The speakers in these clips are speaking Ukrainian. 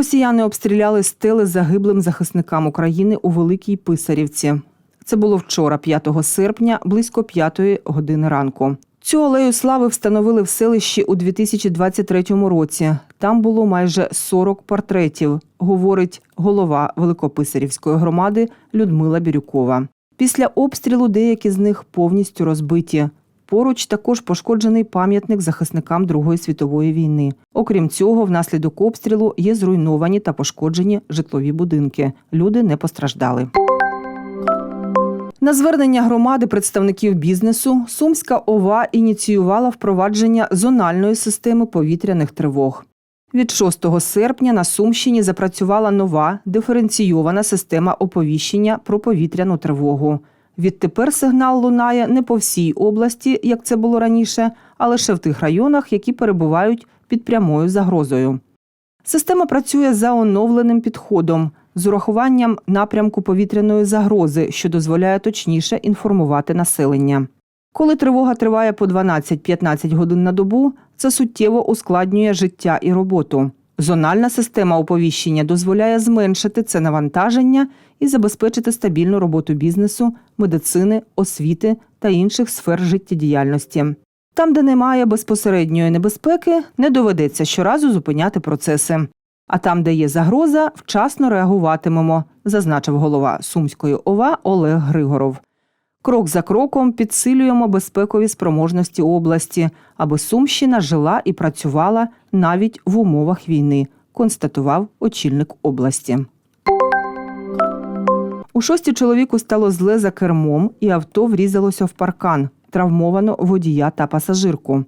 Росіяни обстріляли стели загиблим захисникам України у Великій Писарівці. Це було вчора, 5 серпня, близько 5 години ранку. Цю алею слави встановили в селищі у 2023 році. Там було майже 40 портретів, говорить голова Великописарівської громади Людмила Бірюкова. Після обстрілу деякі з них повністю розбиті. Поруч також пошкоджений пам'ятник захисникам Другої світової війни. Окрім цього, внаслідок обстрілу є зруйновані та пошкоджені житлові будинки. Люди не постраждали. На звернення громади представників бізнесу Сумська ОВА ініціювала впровадження зональної системи повітряних тривог. Від 6 серпня на Сумщині запрацювала нова диференційована система оповіщення про повітряну тривогу. Відтепер сигнал лунає не по всій області, як це було раніше, а лише в тих районах, які перебувають під прямою загрозою. Система працює за оновленим підходом з урахуванням напрямку повітряної загрози, що дозволяє точніше інформувати населення. Коли тривога триває по 12-15 годин на добу, це суттєво ускладнює життя і роботу. Зональна система оповіщення дозволяє зменшити це навантаження і забезпечити стабільну роботу бізнесу, медицини, освіти та інших сфер життєдіяльності. Там, де немає безпосередньої небезпеки, не доведеться щоразу зупиняти процеси. А там, де є загроза, вчасно реагуватимемо, зазначив голова Сумської ОВА Олег Григоров. Крок за кроком підсилюємо безпекові спроможності області, аби Сумщина жила і працювала навіть в умовах війни, констатував очільник області. У шості чоловіку стало зле за кермом, і авто врізалося в паркан. Травмовано водія та пасажирку.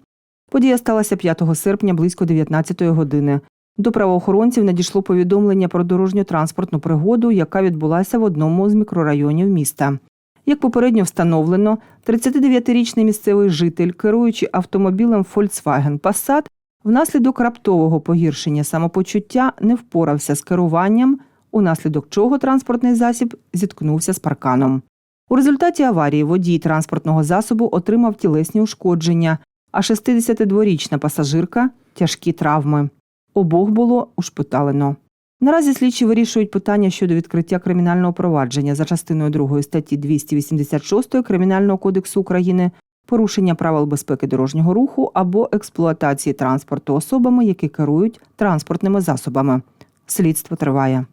Подія сталася 5 серпня близько 19 години. До правоохоронців надійшло повідомлення про дорожньо-транспортну пригоду, яка відбулася в одному з мікрорайонів міста. Як попередньо встановлено, 39-річний місцевий житель, керуючи автомобілем Volkswagen Passat, внаслідок раптового погіршення самопочуття не впорався з керуванням, унаслідок чого транспортний засіб зіткнувся з парканом. У результаті аварії водій транспортного засобу отримав тілесні ушкодження, а 62-річна пасажирка тяжкі травми. Обох було ушпиталено. Наразі слідчі вирішують питання щодо відкриття кримінального провадження за частиною 2 статті 286 Кримінального кодексу України порушення правил безпеки дорожнього руху або експлуатації транспорту особами, які керують транспортними засобами. Слідство триває.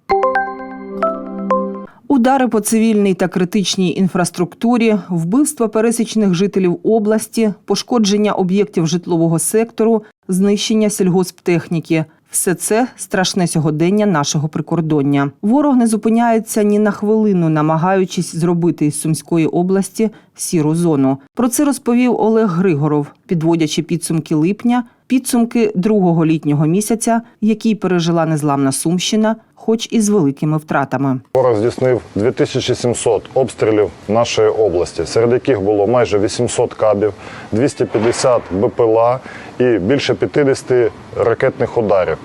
Удари по цивільній та критичній інфраструктурі, вбивства пересічних жителів області, пошкодження об'єктів житлового сектору, знищення сільгосптехніки – все це страшне сьогодення нашого прикордоння. Ворог не зупиняється ні на хвилину, намагаючись зробити із Сумської області сіру зону. Про це розповів Олег Григоров, підводячи підсумки липня, підсумки другого літнього місяця, який пережила незламна Сумщина, хоч і з великими втратами. Ворог здійснив 2700 обстрілів нашої області, серед яких було майже 800 кабів, 250 БПЛА і більше 50 ракетних ударів.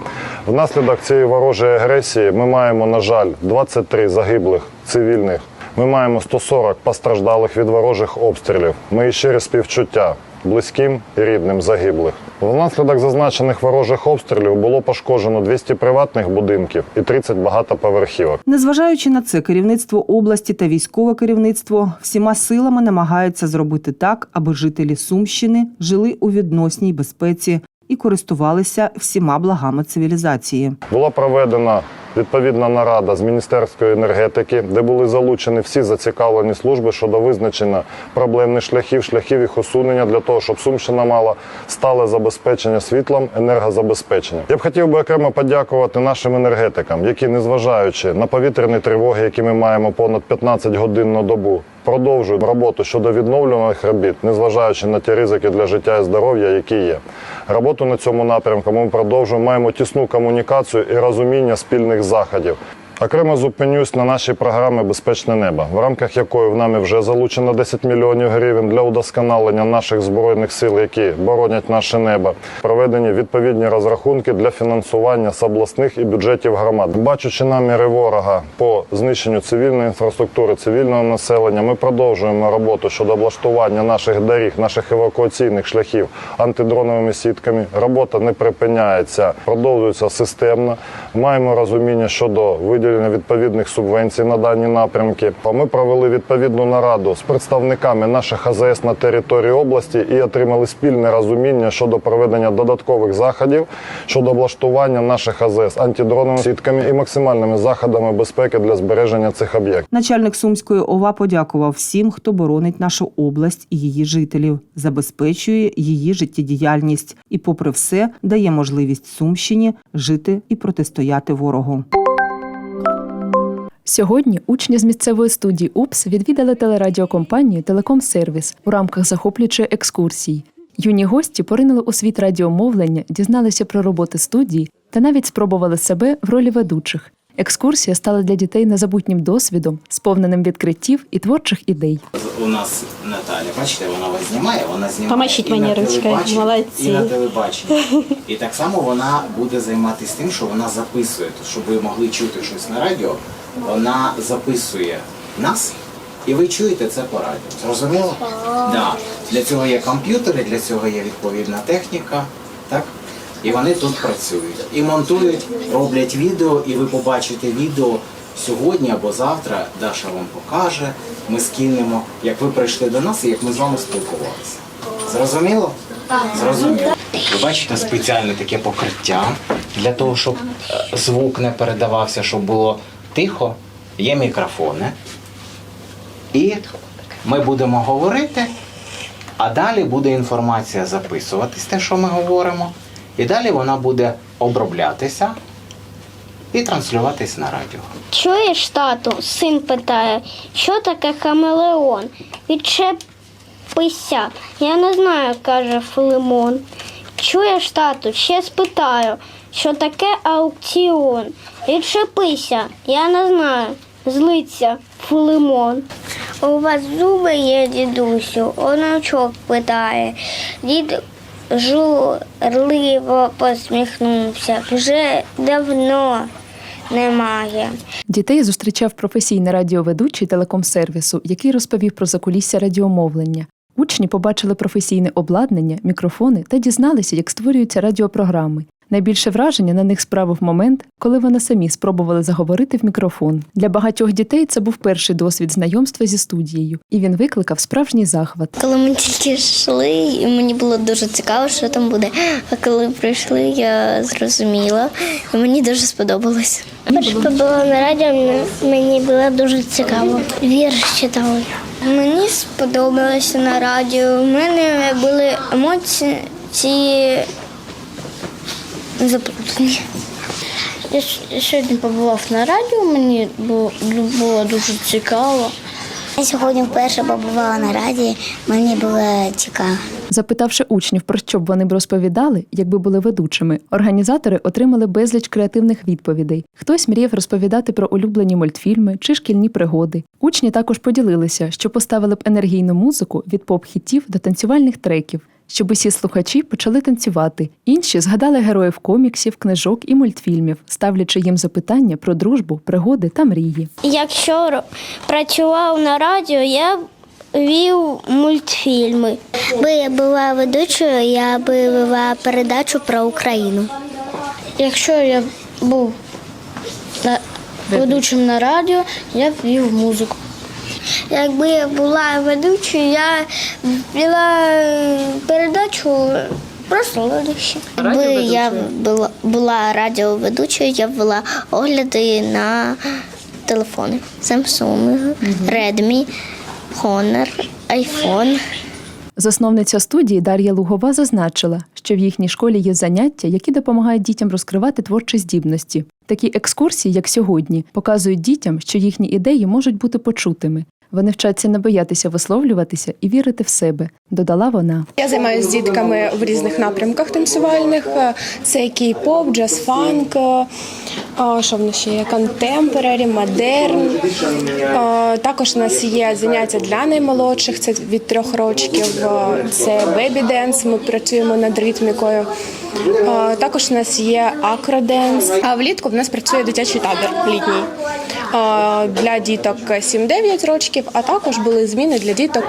Внаслідок цієї ворожої агресії ми маємо, на жаль, 23 загиблих цивільних. Ми маємо 140 постраждалих від ворожих обстрілів. Мої щирі співчуття близьким і рідним загиблих. Внаслідок зазначених ворожих обстрілів було пошкоджено 200 приватних будинків і 30 багатоповерхівок. Незважаючи на це, керівництво області та військове керівництво всіма силами намагаються зробити так, аби жителі Сумщини жили у відносній безпеці і користувалися всіма благами цивілізації. Була проведена відповідна нарада з Міністерської енергетики, де були залучені всі зацікавлені служби щодо визначення проблемних шляхів, шляхів їх усунення для того, щоб Сумщина мала стале забезпечення світлом, енергозабезпечення. Я б хотів би окремо подякувати нашим енергетикам, які, незважаючи на повітряні тривоги, які ми маємо понад 15 годин на добу, продовжують роботу щодо відновлюваних робіт, незважаючи на ті ризики для життя і здоров'я, які є. Роботу на цьому напрямку ми продовжуємо. Маємо тісну комунікацію і розуміння спільних заходів. Окремо зупинюсь на нашій програмі Безпечне небо, в рамках якої в нами вже залучено 10 мільйонів гривень для удосконалення наших збройних сил, які боронять наше небо. Проведені відповідні розрахунки для фінансування з обласних і бюджетів громад. Бачучи наміри ворога по знищенню цивільної інфраструктури, цивільного населення, ми продовжуємо роботу щодо облаштування наших доріг, наших евакуаційних шляхів антидроновими сітками. Робота не припиняється, продовжується системно. Маємо розуміння щодо виділення відповідних субвенцій на дані напрямки. Ми провели відповідну нараду з представниками наших АЗС на території області і отримали спільне розуміння щодо проведення додаткових заходів щодо облаштування наших АЗС антидроновими сітками і максимальними заходами безпеки для збереження цих об'єктів. Начальник Сумської ОВА подякував всім, хто боронить нашу область і її жителів, забезпечує її життєдіяльність і, попри все, дає можливість Сумщині жити і протистояти ворогу. Сьогодні учні з місцевої студії УПС відвідали телерадіокомпанію Телекомсервіс у рамках захоплюючої екскурсії. Юні гості поринули у світ радіомовлення, дізналися про роботи студії та навіть спробували себе в ролі ведучих. Екскурсія стала для дітей незабутнім досвідом, сповненим відкриттів і творчих ідей. У нас Наталя, бачите, вона вас знімає, вона знімає Помашіть мені ручкою, телебаченні, молодці. І на телебаченні. І так само вона буде займатися тим, що вона записує. Щоб ви могли чути щось на радіо, вона записує нас, і ви чуєте це по радіо. Зрозуміло? Да. Для цього є комп'ютери, для цього є відповідна техніка. Так? І вони тут працюють. І монтують, роблять відео, і ви побачите відео сьогодні або завтра. Даша вам покаже, ми скинемо, як ви прийшли до нас і як ми з вами спілкувалися. Зрозуміло? Зрозуміло. Ви бачите спеціальне таке покриття для того, щоб е, звук не передавався, щоб було тихо. Є мікрофони. І ми будемо говорити, а далі буде інформація записуватись, те, що ми говоримо. І далі вона буде оброблятися і транслюватись на радіо. Чуєш, тату, син питає, що таке хамелеон? Відчепися. Я не знаю, каже Филимон. Чуєш, тату, ще спитаю, що таке аукціон? Відчепися, я не знаю. Злиться Филимон. У вас зуби є, дідусю, онучок питає. Дід журливо посміхнувся. Вже давно немає. Дітей зустрічав професійний радіоведучий телекомсервісу, який розповів про закулісся радіомовлення. Учні побачили професійне обладнання, мікрофони та дізналися, як створюються радіопрограми. Найбільше враження на них справив момент, коли вони самі спробували заговорити в мікрофон. Для багатьох дітей це був перший досвід знайомства зі студією, і він викликав справжній захват. Коли ми тільки йшли, і мені було дуже цікаво, що там буде. А коли прийшли, я зрозуміла, і мені дуже сподобалось. Перше побула на радіо, мені було дуже цікаво. Вірш читали. Мені сподобалося на радіо. У мене були емоції заплутані. Я сьогодні побував на радіо, мені було дуже цікаво. Я сьогодні вперше побувала на раді, мені було цікаво. Запитавши учнів, про що б вони б розповідали, якби були ведучими, організатори отримали безліч креативних відповідей. Хтось мріяв розповідати про улюблені мультфільми чи шкільні пригоди. Учні також поділилися, що поставили б енергійну музику від поп-хітів до танцювальних треків. Щоб усі слухачі почали танцювати. Інші згадали героїв коміксів, книжок і мультфільмів, ставлячи їм запитання про дружбу, пригоди та мрії. Якщо працював на радіо, я вів мультфільми. Би я була ведучою, я би вела передачу про Україну. Якщо я був на- ведучим на радіо, я вів музику. Якби я була ведучою, я вела передачу про солодощі. Якби я була, була радіоведучою, я б вела огляди на телефони. Samsung, Redmi, Honor, iPhone. Засновниця студії Дар'я Лугова зазначила, що в їхній школі є заняття, які допомагають дітям розкривати творчі здібності. Такі екскурсії, як сьогодні, показують дітям, що їхні ідеї можуть бути почутими. Вони вчаться не боятися висловлюватися і вірити в себе, додала вона. Я займаюся з дітками в різних напрямках танцювальних. Е, Це кей-поп, джаз-фанк, е, що в нас ще є контемпорарі, модерн. Е, Також у нас є заняття для наймолодших, це від трьох років. Е, Це бебі-денс, ми працюємо над ритмікою. Також у нас є акроденс. А влітку в нас працює дитячий табір літній. Для діток 7-9 років, а також були зміни для діток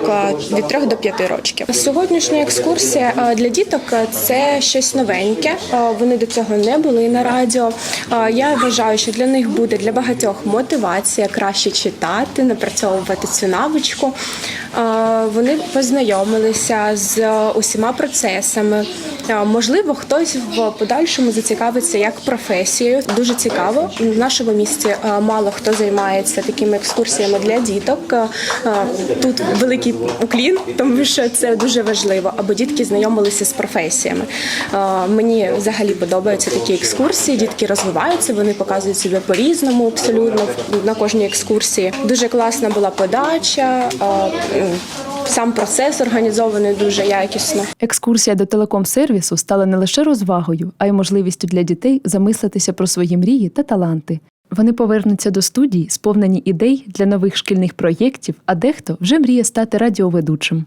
від 3 до 5 років. Сьогоднішня екскурсія для діток це щось новеньке. Вони до цього не були на радіо. Я вважаю, що для них буде для багатьох мотивація краще читати, напрацьовувати цю навичку. Вони познайомилися з усіма процесами. Можливо, хтось в подальшому зацікавиться як професією. Дуже цікаво. В нашому місті е, мало хто займається такими екскурсіями для діток. Е, Тут великий уклін, тому що це дуже важливо, аби дітки знайомилися з професіями. Е, Мені взагалі подобаються такі екскурсії. Дітки розвиваються, вони показують себе по-різному, абсолютно на кожній екскурсії. Дуже класна була подача. Сам процес організований дуже якісно. Екскурсія до телеком-сервісу стала не лише розвагою, а й можливістю для дітей замислитися про свої мрії та таланти. Вони повернуться до студії, сповнені ідей для нових шкільних проєктів, а дехто вже мріє стати радіоведучим.